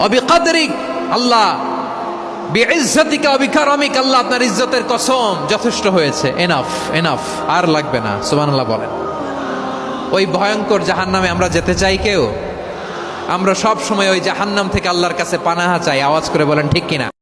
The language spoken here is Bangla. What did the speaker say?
অবিকাদরিক আল্লাহ, বিইজ্জাতিকা, অবিকারমিক, আল্লাহ আপনার ইজ্জতের কসম যথেষ্ট হয়েছে। এনাফ এনাফ আর লাগবে না, সুবহানাল্লাহ বলেন। ওই ভয়ঙ্কর জাহান্নামে আমরা যেতে চাই কেউ? আমরা সব সময় ওই জাহান্নাম থেকে আল্লাহর কাছে পানাহা চাই, আওয়াজ করে বলেন, ঠিক কিনা?